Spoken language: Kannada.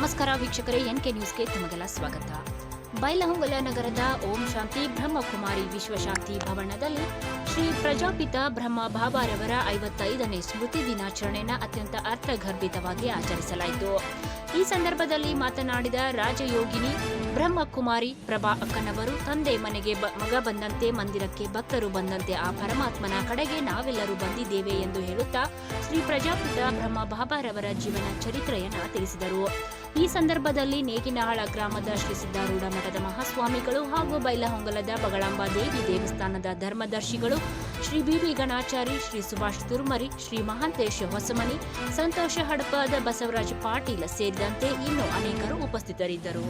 ನಮಸ್ಕಾರ ವೀಕ್ಷಕರೇ, ಎನ್ಕೆ ನ್ಯೂಸ್ಗೆ ತಮಗೆಲ್ಲ ಸ್ವಾಗತ. ಬೈಲಹೊಂಗಲ ನಗರದ ಓಂ ಶಾಂತಿ ಬ್ರಹ್ಮಕುಮಾರಿ ವಿಶ್ವಶಾಂತಿ ಭವನದಲ್ಲಿ ಶ್ರೀ ಪ್ರಜಾಪಿತ ಬ್ರಹ್ಮ ಬಾಬಾರವರ ಐವತ್ತೈದನೇ ಸ್ಮೃತಿ ದಿನಾಚರಣೆಯನ್ನು ಅತ್ಯಂತ ಅರ್ಥಗರ್ಭಿತವಾಗಿ ಆಚರಿಸಲಾಯಿತು. ಈ ಸಂದರ್ಭದಲ್ಲಿ ಮಾತನಾಡಿದ ರಾಜಯೋಗಿನಿ, ಬ್ರಹ್ಮಕುಮಾರಿ ಪ್ರಭಾ ಅಕ್ಕನವರು, ತಂದೆ ಮನೆಗೆ ಮಗ ಬಂದಂತೆ ಮಂದಿರಕ್ಕೆ ಭಕ್ತರು ಬಂದಂತೆ ಆ ಪರಮಾತ್ಮನ ಕಡೆಗೆ ನಾವೆಲ್ಲರೂ ಬಂದಿದ್ದೇವೆ ಎಂದು ಹೇಳುತ್ತಾ ಶ್ರೀ ಪ್ರಜಾಪಿತ ಬ್ರಹ್ಮ ಬಾಬಾರವರ ಜೀವನ ಚರಿತ್ರೆಯನ್ನ ತಿಳಿಸಿದರು. ಈ ಸಂದರ್ಭದಲ್ಲಿ ನೇಗಿನಹಾಳ ಗ್ರಾಮದ ಶ್ರೀ ಸಿದ್ದಾರೂಢ ಮಠದ ಮಹಾಸ್ವಾಮಿಗಳು ಹಾಗೂ ಬೈಲಹೊಂಗಲದ ಬಗಳಾಂಬ ದೇವಿ ದೇವಸ್ಥಾನದ ಧರ್ಮದರ್ಶಿಗಳು, ಶ್ರೀ ಬಿಬಿ ಗಣಾಚಾರಿ, ಶ್ರೀ ಸುಭಾಷ್ ತುರ್ಮರಿ, ಶ್ರೀ ಮಹಾಂತೇಶ ಹೊಸಮನಿ, ಸಂತೋಷ ಹಡಪದ ಬಸವರಾಜ ಪಾಟೀಲ್ ಸೇರಿದಂತೆ ಇನ್ನೂ ಅನೇಕರು ಉಪಸ್ಥಿತರಿದ್ದರು.